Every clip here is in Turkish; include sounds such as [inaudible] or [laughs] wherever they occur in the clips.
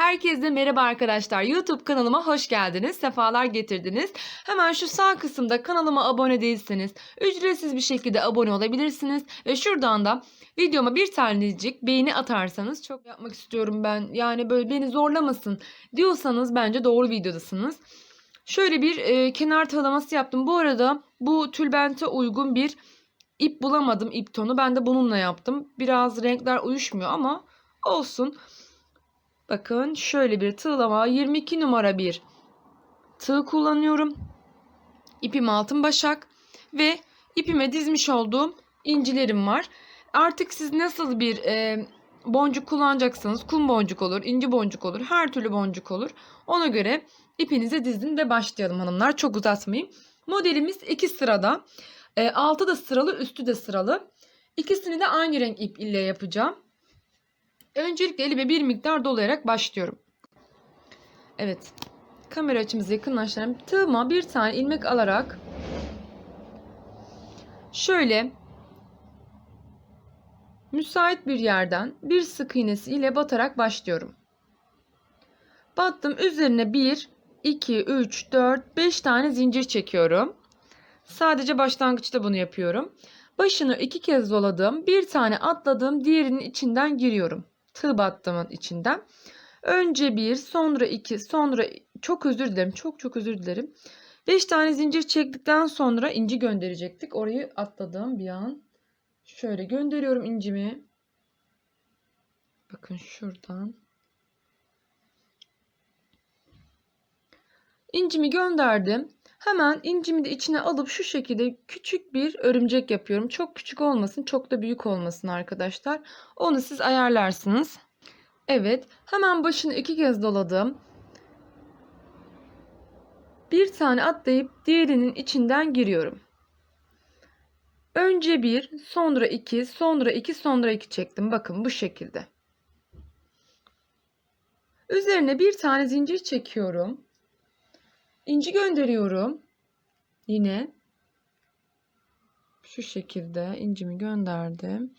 Herkese merhaba arkadaşlar. YouTube kanalıma hoş geldiniz. Sefalar getirdiniz. Hemen şu sağ kısımda kanalıma abone değilseniz ücretsiz bir şekilde abone olabilirsiniz. Ve şuradan da videoma bir tanecik beğeni atarsanız çok yapmak istiyorum ben. Yani böyle beni zorlamasın diyorsanız bence doğru videodasınız. Şöyle bir e, kenar tığlaması yaptım. Bu arada bu tülbente uygun bir ip bulamadım ip tonu. Ben de bununla yaptım. Biraz renkler uyuşmuyor ama olsun. Bakın şöyle bir tığlama 22 numara bir tığ kullanıyorum. İpim altın başak ve ipime dizmiş olduğum incilerim var. Artık siz nasıl bir e, boncuk kullanacaksanız kum boncuk olur, inci boncuk olur, her türlü boncuk olur. Ona göre ipinize dizin ve başlayalım hanımlar. Çok uzatmayayım. Modelimiz iki sırada. E, altı da sıralı, üstü de sıralı. İkisini de aynı renk ip ile yapacağım. Öncelikle elime bir miktar dolayarak başlıyorum. Evet. Kamera açımızı yakınlaştıralım. Tığıma bir tane ilmek alarak şöyle müsait bir yerden bir sık iğnesi ile batarak başlıyorum. Battım. Üzerine 1, 2, 3, 4, 5 tane zincir çekiyorum. Sadece başlangıçta bunu yapıyorum. Başını iki kez doladım. Bir tane atladım. Diğerinin içinden giriyorum tığ battımın içinden. Önce bir, sonra iki, sonra çok özür dilerim. Çok çok özür dilerim. Beş tane zincir çektikten sonra inci gönderecektik. Orayı atladım bir an. Şöyle gönderiyorum incimi. Bakın şuradan. İncimi gönderdim. Hemen incimi de içine alıp şu şekilde küçük bir örümcek yapıyorum. Çok küçük olmasın, çok da büyük olmasın arkadaşlar. Onu siz ayarlarsınız. Evet, hemen başını iki kez doladım. Bir tane atlayıp diğerinin içinden giriyorum. Önce bir, sonra iki, sonra iki, sonra iki çektim. Bakın bu şekilde. Üzerine bir tane zincir çekiyorum. İnci gönderiyorum. Yine şu şekilde incimi gönderdim.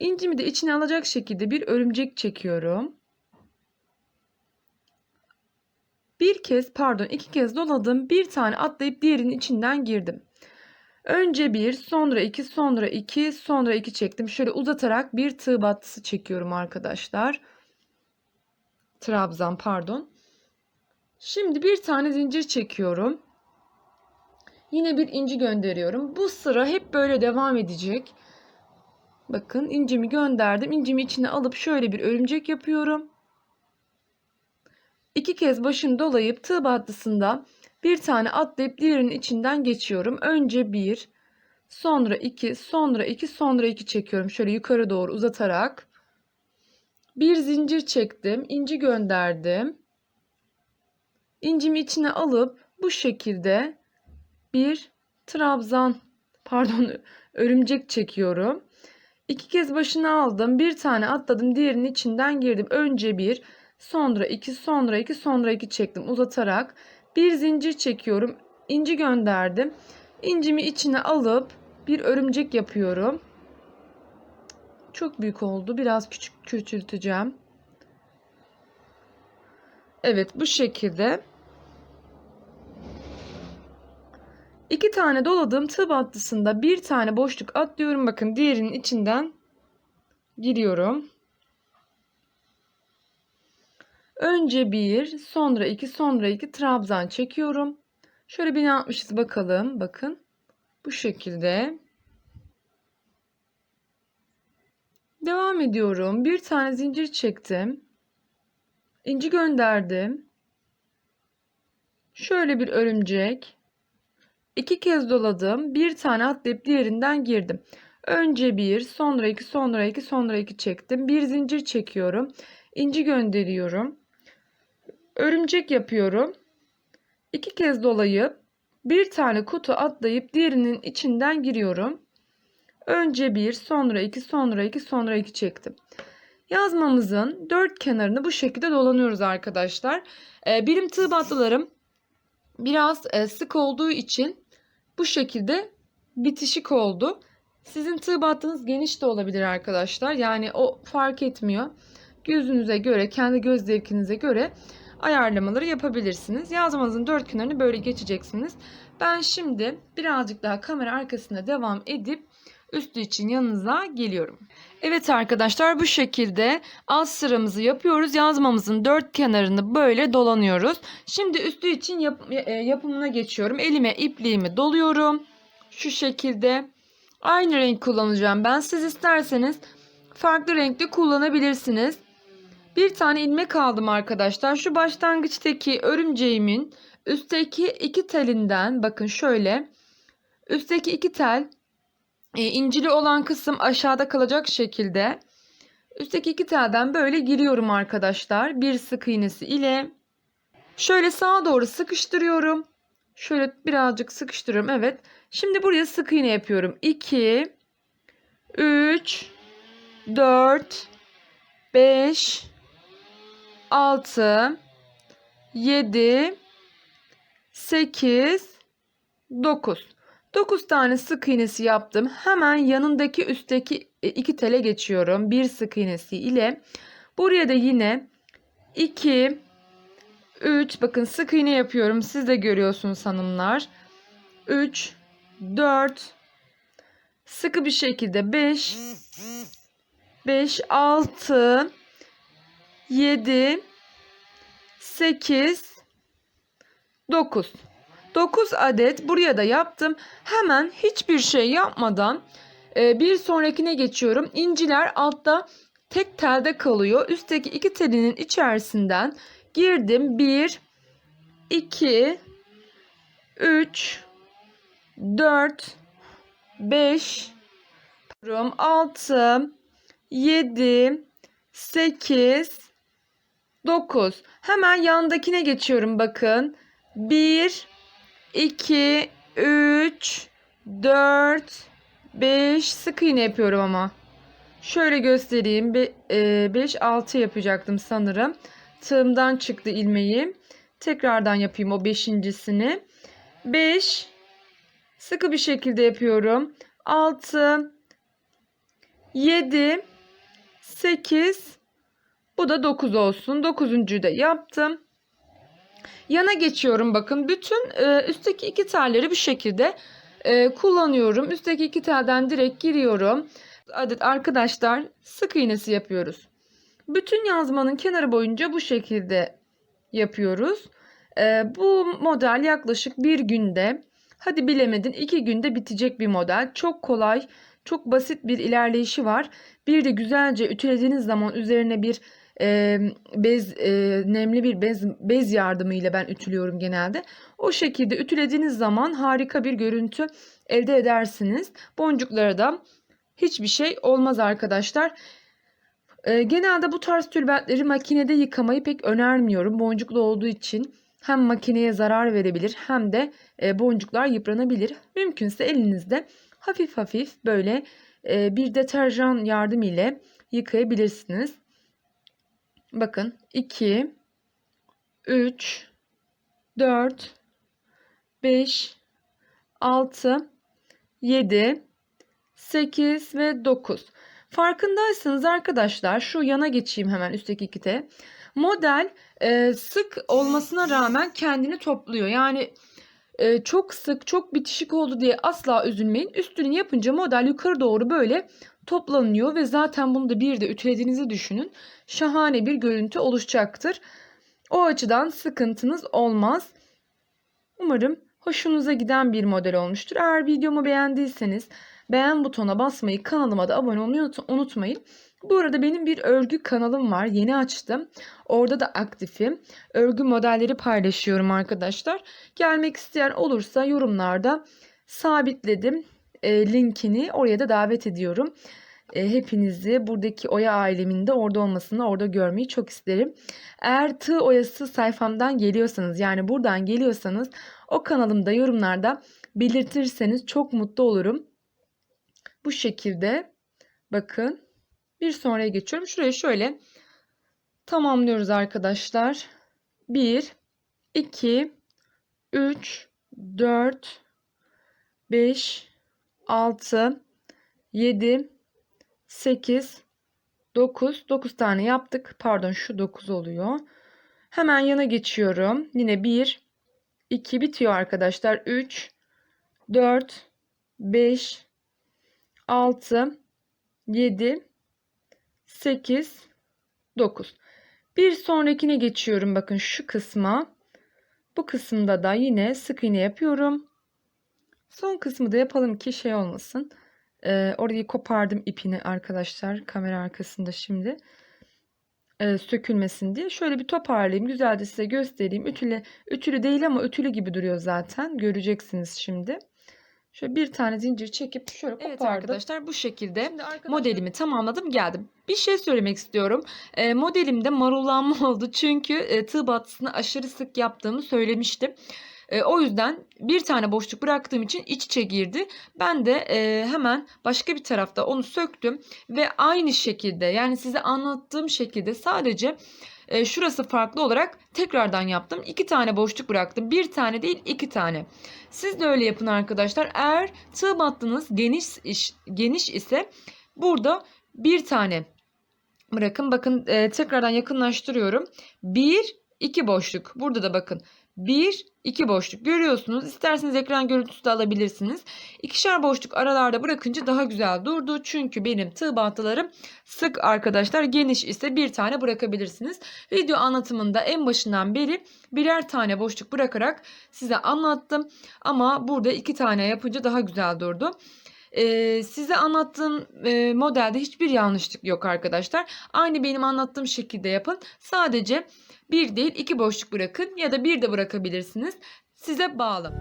İncimi de içine alacak şekilde bir örümcek çekiyorum. Bir kez pardon iki kez doladım. Bir tane atlayıp diğerinin içinden girdim. Önce bir, sonra iki, sonra iki, sonra iki çektim. Şöyle uzatarak bir tığ battısı çekiyorum arkadaşlar. Trabzan pardon. Şimdi bir tane zincir çekiyorum. Yine bir inci gönderiyorum. Bu sıra hep böyle devam edecek. Bakın incimi gönderdim. İncimi içine alıp şöyle bir örümcek yapıyorum. İki kez başını dolayıp tığ battısında bir tane atlayıp diğerinin içinden geçiyorum. Önce bir, sonra iki, sonra iki, sonra iki çekiyorum. Şöyle yukarı doğru uzatarak. Bir zincir çektim. inci gönderdim. İncimi içine alıp bu şekilde bir trabzan pardon [laughs] örümcek çekiyorum. İki kez başını aldım. Bir tane atladım. Diğerinin içinden girdim. Önce bir, sonra iki, sonra iki, sonra iki çektim uzatarak. Bir zincir çekiyorum. inci gönderdim. İncimi içine alıp bir örümcek yapıyorum. Çok büyük oldu. Biraz küçük küçülteceğim. Evet bu şekilde. İki tane doladığım tığ battısında bir tane boşluk atlıyorum. Bakın diğerinin içinden giriyorum. Önce bir, sonra iki, sonra iki trabzan çekiyorum. Şöyle bir ne yapmışız bakalım. Bakın. Bu şekilde. Devam ediyorum. Bir tane zincir çektim. İnci gönderdim. Şöyle bir örümcek. İki kez doladım. Bir tane atlayıp diğerinden girdim. Önce bir, sonra iki, sonra iki, sonra iki çektim. Bir zincir çekiyorum. İnci gönderiyorum. Örümcek yapıyorum. İki kez dolayıp bir tane kutu atlayıp diğerinin içinden giriyorum. Önce bir, sonra iki, sonra iki, sonra iki çektim. Yazmamızın dört kenarını bu şekilde dolanıyoruz arkadaşlar. Ee, benim tığ biraz e, sık olduğu için bu şekilde bitişik oldu. Sizin tığ geniş de olabilir arkadaşlar. Yani o fark etmiyor. Gözünüze göre, kendi göz zevkinize göre ayarlamaları yapabilirsiniz. Yazmanızın dört kenarını böyle geçeceksiniz. Ben şimdi birazcık daha kamera arkasında devam edip üstü için yanınıza geliyorum. Evet arkadaşlar bu şekilde alt sıramızı yapıyoruz. Yazmamızın dört kenarını böyle dolanıyoruz. Şimdi üstü için yap- e, yapımına geçiyorum. Elime ipliğimi doluyorum. Şu şekilde. Aynı renk kullanacağım ben. Siz isterseniz farklı renkli kullanabilirsiniz. Bir tane ilmek aldım arkadaşlar. Şu başlangıçtaki örümceğimin üstteki iki telinden bakın şöyle. Üstteki iki tel e, incili olan kısım aşağıda kalacak şekilde. Üstteki iki telden böyle giriyorum arkadaşlar. Bir sık iğnesi ile. Şöyle sağa doğru sıkıştırıyorum. Şöyle birazcık sıkıştırıyorum. Evet. Şimdi buraya sık iğne yapıyorum. 2 3 4 5 6 7 8 9 9 tane sık iğnesi yaptım. Hemen yanındaki üstteki e, iki tele geçiyorum. Bir sık iğnesi ile. Buraya da yine 2 3 bakın sık iğne yapıyorum. Siz de görüyorsunuz hanımlar. 3 4 sıkı bir şekilde 5 5 6 7 8 9 9 adet buraya da yaptım. Hemen hiçbir şey yapmadan e, bir sonrakine geçiyorum. İnciler altta tek telde kalıyor. Üstteki iki telinin içerisinden girdim. 1 2 3 4 5 6 7 8 9 Hemen yandakine geçiyorum bakın. 1 2 3 4 5 sık iğne yapıyorum ama. Şöyle göstereyim. 5 6 yapacaktım sanırım. Tığımdan çıktı ilmeğim. Tekrardan yapayım o beşincisini. 5 sıkı bir şekilde yapıyorum. 6 7 8 bu da 9 olsun. 9'uncuyu da yaptım. Yana geçiyorum bakın. Bütün e, üstteki iki telleri bir şekilde e, kullanıyorum. Üstteki iki telden direkt giriyorum. Adet arkadaşlar sık iğnesi yapıyoruz. Bütün yazmanın kenarı boyunca bu şekilde yapıyoruz. E, bu model yaklaşık bir günde hadi bilemedin iki günde bitecek bir model. Çok kolay çok basit bir ilerleyişi var. Bir de güzelce ütülediğiniz zaman üzerine bir e, bez e, nemli bir bez bez yardımıyla ben ütülüyorum genelde. O şekilde ütülediğiniz zaman harika bir görüntü elde edersiniz. Boncuklara da hiçbir şey olmaz arkadaşlar. E, genelde bu tarz tülbentleri makinede yıkamayı pek önermiyorum. Boncuklu olduğu için hem makineye zarar verebilir hem de e, boncuklar yıpranabilir. Mümkünse elinizde hafif hafif böyle e, bir deterjan yardım ile yıkayabilirsiniz. Bakın 2 3 4 5 6 7 8 ve 9. Farkındaysanız arkadaşlar şu yana geçeyim hemen üstteki ikite. Model e, sık olmasına rağmen kendini topluyor. Yani e, çok sık çok bitişik oldu diye asla üzülmeyin. Üstünü yapınca model yukarı doğru böyle toplanıyor ve zaten bunu da bir de ütülediğinizi düşünün. Şahane bir görüntü oluşacaktır. O açıdan sıkıntınız olmaz. Umarım hoşunuza giden bir model olmuştur. Eğer videomu beğendiyseniz beğen butonuna basmayı, kanalıma da abone olmayı unutmayın. Bu arada benim bir örgü kanalım var. Yeni açtım. Orada da aktifim. Örgü modelleri paylaşıyorum arkadaşlar. Gelmek isteyen olursa yorumlarda sabitledim e, linkini. Oraya da davet ediyorum. E, hepinizi buradaki Oya aileminde orada olmasını orada görmeyi çok isterim. Eğer tığ oyası sayfamdan geliyorsanız yani buradan geliyorsanız o kanalımda yorumlarda belirtirseniz çok mutlu olurum. Bu şekilde bakın bir sonraya geçiyorum. Şuraya şöyle tamamlıyoruz arkadaşlar. 1 2 3 4 5 6 7, 8, 9. 9 tane yaptık. Pardon şu 9 oluyor. Hemen yana geçiyorum. Yine 1, 2 bitiyor arkadaşlar. 3, 4, 5, 6, 7, 8, 9. Bir sonrakine geçiyorum. Bakın şu kısma. Bu kısımda da yine sık iğne yapıyorum. Son kısmı da yapalım ki şey olmasın. Ee, orayı kopardım ipini arkadaşlar. Kamera arkasında şimdi. Ee, sökülmesin diye. Şöyle bir toparlayayım. Güzelce size göstereyim. Ütüle, ütülü değil ama ütülü gibi duruyor zaten. Göreceksiniz şimdi. Şöyle bir tane zincir çekip şöyle kopardım. Evet arkadaşlar bu şekilde arkadaşlar- modelimi tamamladım geldim. Bir şey söylemek istiyorum. E, modelimde marullanma [laughs] oldu çünkü e, tığ battısını aşırı sık yaptığımı söylemiştim. E, o yüzden bir tane boşluk bıraktığım için iç içe girdi. Ben de e, hemen başka bir tarafta onu söktüm ve aynı şekilde yani size anlattığım şekilde sadece e, şurası farklı olarak tekrardan yaptım. İki tane boşluk bıraktım. Bir tane değil iki tane. Siz de öyle yapın arkadaşlar. Eğer tığ battınız geniş iş, geniş ise burada bir tane bırakın. Bakın e, tekrardan yakınlaştırıyorum. Bir, iki boşluk. Burada da bakın. Bir, iki boşluk görüyorsunuz. İsterseniz ekran görüntüsü de alabilirsiniz. İkişer boşluk aralarda bırakınca daha güzel durdu. Çünkü benim tığ battılarım sık arkadaşlar. Geniş ise bir tane bırakabilirsiniz. Video anlatımında en başından beri birer tane boşluk bırakarak size anlattım. Ama burada iki tane yapınca daha güzel durdu. Ee, size anlattığım e, modelde hiçbir yanlışlık yok arkadaşlar. Aynı benim anlattığım şekilde yapın. Sadece bir değil iki boşluk bırakın ya da bir de bırakabilirsiniz. Size bağlı.